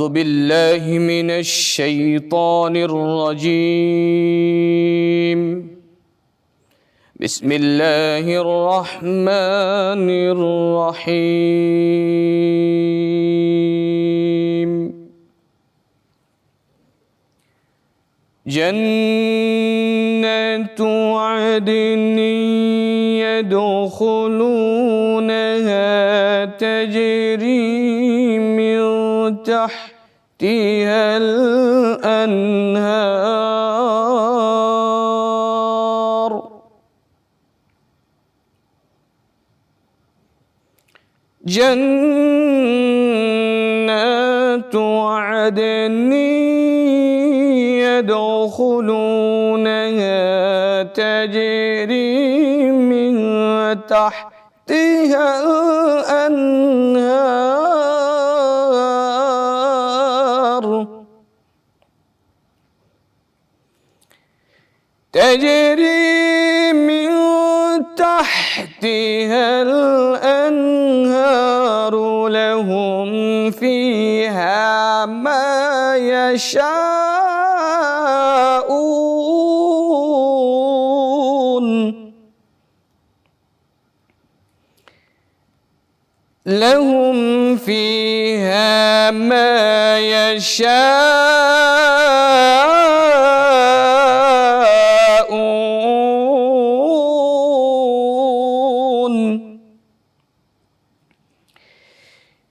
أعوذ بالله من الشيطان الرجيم. بسم الله الرحمن الرحيم. جنة عدن يدخلونها تجري من تحتها الأنهار. جنات عدن يدخلونها تجري من تحتها الأنهار. تجري من تحتها الأنهار لهم فيها ما يشاءون. لهم فيها ما يشاءون.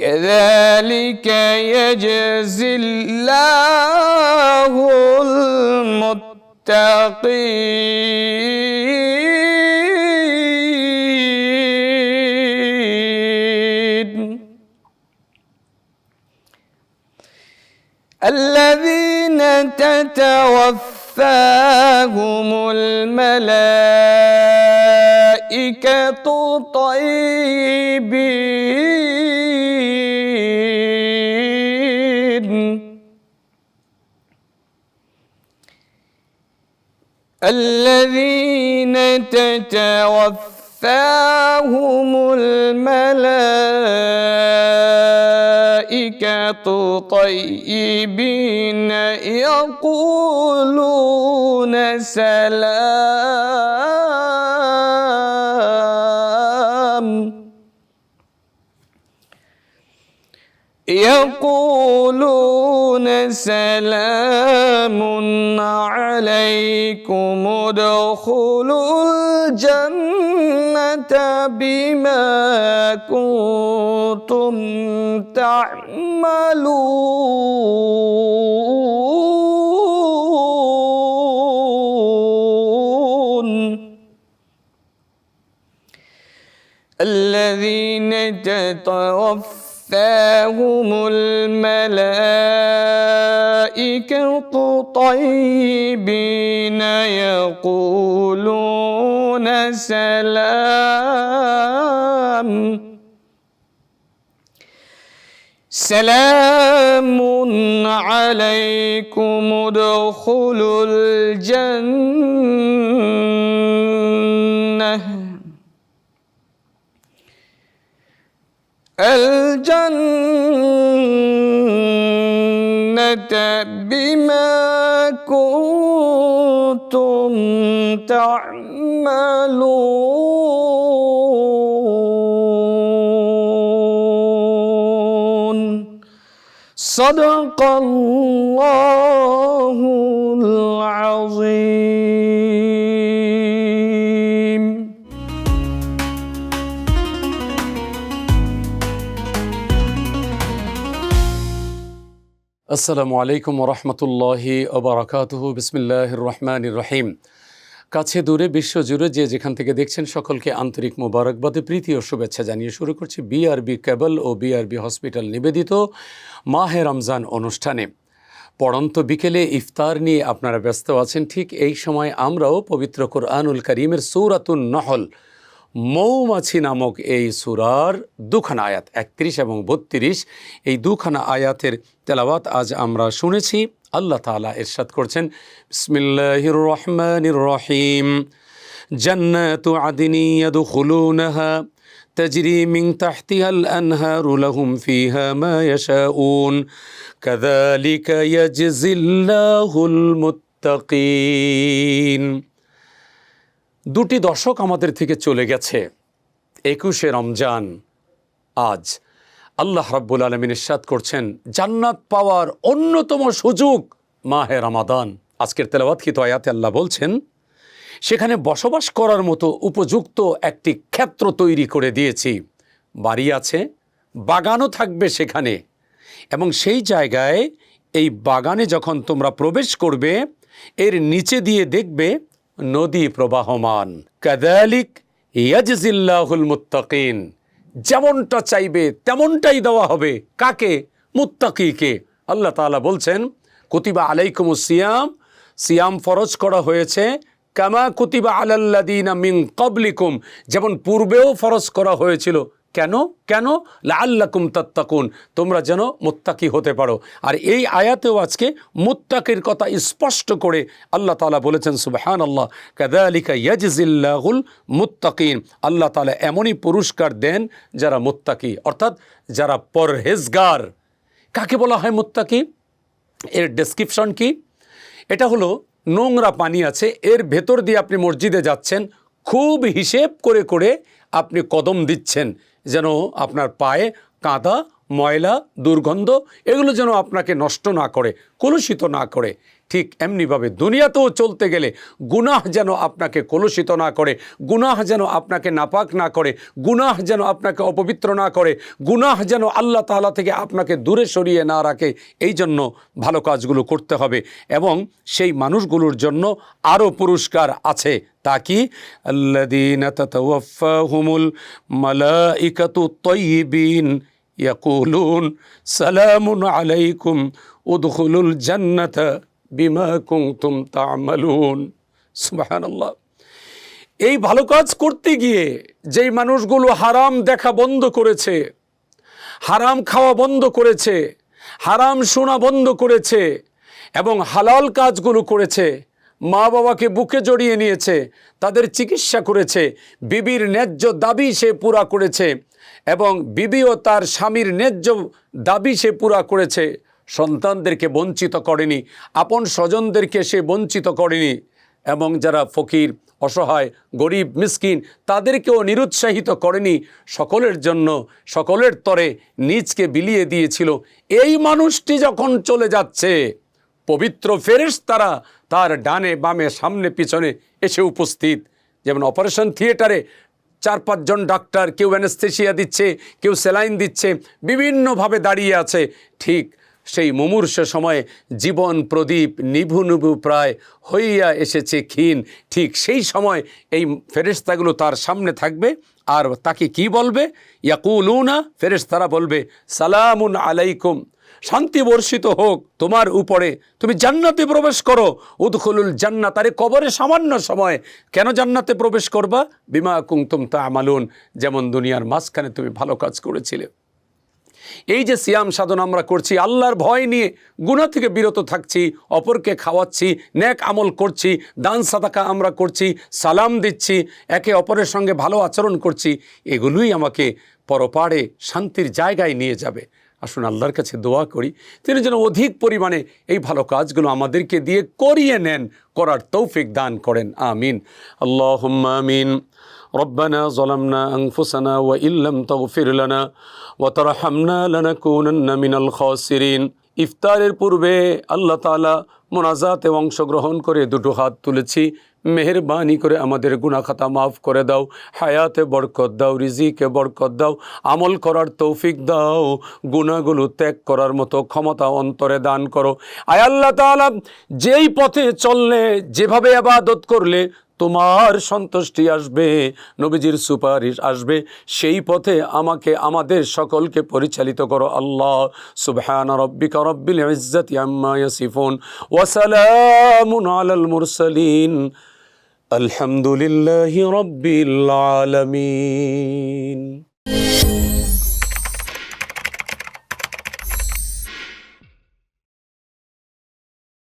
كذلك يجزي الله المتقين. الذين تتوفاهم الملائكة طيبين. الذين تتوفاهم الملائكة طيبين يقولون سلام. يقولون سلام عليكم ادخلوا الجنة بما كنتم تعملون. الذين تتوفاهم الملائكة طيبين يقولون سلام سلام عليكم ادخلوا الجنة الجنة بما كنتم تعملون. صدق الله العظيم. আসসালামু আলাইকুম রহমতুল্লাহি ওবরাকাতুহু বিসমিল্লাহ রহমান রহিম। কাছে দূরে, বিশ্বজুড়ে যে যেখান থেকে দেখছেন সকলকে আন্তরিক মোবারকবাদে, প্রীতি ও শুভেচ্ছা জানিয়ে শুরু করছি বিআরবি কেবল ও বিআরবি হসপিটাল নিবেদিত মাহে রমজান অনুষ্ঠানে। পড়ন্ত বিকেলে ইফতার নিয়ে আপনারা ব্যস্ত আছেন। ঠিক এই সময় আমরাও পবিত্র কোরআনুল করিমের সৌরাতুন নহল মৌমাছি নামক এই সুরার দুখানা আয়াত একত্রিশ এবং বত্রিশ এই দুখানা আয়াতের তেলাওয়াত আজ আমরা শুনেছি আল্লাহ তাআলা ইরশাদ করছেন বিসমিল্লাহির রহমানির রহিম জান্নাতু আদিনি ইয়াদখুলুনাহা تجري من تحتها الأنهار لهم فيها ما يشاءون كذلك يجزي الله المتقين দুটি দশক আমাদের থেকে চলে গেছে। একুশে রমজান, আজ আল্লাহ রাব্বুল আলমিন ইরশাদ করছেন, জান্নাত পাওয়ার অন্যতম সুযোগ মাহে রামাদান। আজকের তেলাওয়াতকৃত আয়াতে আল্লাহ বলছেন, সেখানে বসবাস করার মতো উপযুক্ত একটি ক্ষেত্র তৈরি করে দিয়েছি। বাড়ি আছে, বাগানও থাকবে সেখানে। এবং সেই জায়গায় এই বাগানে যখন তোমরা প্রবেশ করবে, এর নিচে দিয়ে দেখবে নদী প্রবাহমান। কাদালিক ইয়াজিল্লাহুল মুত্তাকিন। যেমনটা চাইবে, তেমনটাই দেওয়া হবে। কাকে? মুত্তাকিকে। আল্লাহ তাআলা বলছেন, কুতিবা আলাইকুম সিয়াম। সিয়াম ফরজ করা হয়েছে, কামা কুতিবা আলাল্লাদিনা মিন কবলিকুম যেমন পূর্বেও ফরজ করা হয়েছিল কেন? কেন? লাল্লাকুম তাত্তাকুন, তোমরা যেন মুত্তাকি হতে পারো। আর এই আয়াতেও আজকে মুত্তাকির কথা স্পষ্ট করে আল্লাহ তালা বলেছেন সুবহান আল্লাহ কাদালিকা ইয়াজিল্লাহুল মুত্তাকিন। আল্লাহ তালা এমনই পুরস্কার দেন যারা মুত্তাকি, অর্থাৎ যারা পরহেজগার। কাকে বলা হয় মুত্তাকি? এর ডেসক্রিপশন কি? এটা হলো, নোংরা পানি আছে, এর ভেতর দিয়ে আপনি মসজিদে যাচ্ছেন, খুব হিসেব করে করে আপনি কদম দিচ্ছেন যেন আপনার পায়ে কাদা, ময়লা, দুর্গন্ধ এগুলো যেন আপনাকে নষ্ট না করে, কলুষিত না করে। ঠিক এমনিভাবে দুনিয়াতেও চলতে গেলে গুনাহ যেন আপনাকে কলুষিত না করে, গুনাহ যেন আপনাকে নাপাক না করে, গুনাহ যেন আপনাকে অপবিত্র না করে, গুনাহ যেন আল্লাহ তালা থেকে আপনাকে দূরে সরিয়ে না রাখে, এই জন্য ভালো কাজগুলো করতে হবে। এবং সেই মানুষগুলোর জন্য আরও পুরস্কার আছে। তা কি? আল্লাদিন তাতাওয়াফাহুমুল মালাইকাতু তয়্যিবিন ইয়াকুলুন সালামুন আলাইকুম উদখুলুল জান্নাতা। বিমা কুনতুম তা'মালুন। সুবহানাল্লাহ। এই ভালো কাজ করতে গিয়ে যেই মানুষগুলো হারাম দেখা বন্ধ করেছে, হারাম খাওয়া বন্ধ করেছে, হারাম শোনা বন্ধ করেছে এবং হালাল কাজগুলো করেছে মা বাবাকে বুকে জড়িয়ে নিয়েছে, তাদের চিকিৎসা করেছে, বিবির ন্যায্য দাবি সে পুরা করেছে এবং বিবিও তার স্বামীর ন্যায্য দাবি সে পুরা করেছে সন্তানদেরকে বঞ্চিত করেনি, আপন স্বজনদেরকে সে বঞ্চিত করেনি এবং যারা ফকির, অসহায়, গরিব, মিসকিন তাদেরকেও নিরুৎসাহিত করেনি, সকলের জন্য, সকলের তরে নিজকে বিলিয়ে দিয়েছিল। এই মানুষটি যখন চলে যাচ্ছে, পবিত্র ফেরেশ তারা তার ডানে বামে সামনে পিছনে এসে উপস্থিত। যেমন অপারেশন থিয়েটারে চার পাঁচজন ডাক্তার, কেউ অ্যানেস্থেশিয়া দিচ্ছে, কেউ স্যালাইন দিচ্ছে, বিভিন্নভাবে দাঁড়িয়ে আছে। ঠিক সেই মুমূর্ষ সময়ে জীবন প্রদীপ নিভু নিভু প্রায় হইয়া এসেছে ক্ষীণ। ঠিক সেই সময় এই ফেরেশতাগুলো তার সামনে থাকবে আর তাকে কি বলবে? ইয়াকুলুনা, ফেরেশতারা বলবে, সালামুন আলাইকুম। শান্তি বর্ষিত হোক তোমার উপরে। তুমি জান্নাতে প্রবেশ করো। উদখুলুল জান্নাত। আরে কবরে সামান্য সময়। কেন জান্নাতে প্রবেশ করবা? বিমা কুংতুম তা আমালুন যেমন দুনিয়ার মাঝখানে তুমি ভালো কাজ করেছিলে। এই যে সিয়াম সাধন আমরা করছি, আল্লাহর ভয় নিয়ে গুণা থেকে বিরত থাকছি, অপরকে খাওয়াচ্ছি ন্যাক আমল করছি, দান সাদাকা আমরা করছি, সালাম দিচ্ছি, একে অপরের সঙ্গে ভালো আচরণ করছি, এগুলোই আমাকে পরপাড়ে শান্তির জায়গায় নিয়ে যাবে। আসুন আল্লাহর কাছে দোয়া করি, তিনি যেন অধিক পরিমাণে এই ভালো কাজগুলো আমাদেরকে দিয়ে করিয়ে নেন, করার তৌফিক দান করেন, আমিন। আল্লাহ আমিন। ربنا ظلمنا أنفسنا وإن لم تغفر لنا وترحمنا لنكونن من الخاسرين ইফতারের পূর্বে আল্লাহ তাআলা মোনাজাতে অংশগ্রহণ করে দুটো হাত তুলেছি মেহরবানি করে আমাদের গুনাখাতা মাফ করে দাও হায়াতে বরকত দাও রিজিকে বরকত দাও আমল করার তৌফিক দাও গুণাগুলো ত্যাগ করার মতো ক্ষমতা অন্তরে দান করো আয় আল্লাহ তাআলা যেই পথে চললে যেভাবে আবাদত করলে তোমার সন্তুষ্টি আসবে, নবীজির সুপারিশ আসবে। সেই পথে আমাকে, আমাদের সকলকে পরিচালিত করো আল্লাহ। সুবহান রব্বিকা রব্বিল ইজ্জাতি আম্মা ইয়াসিফুন। ওয়া সালামুন আলাল মুরসালিন। আলহামদুলিল্লাহি রব্বিল আলামিন।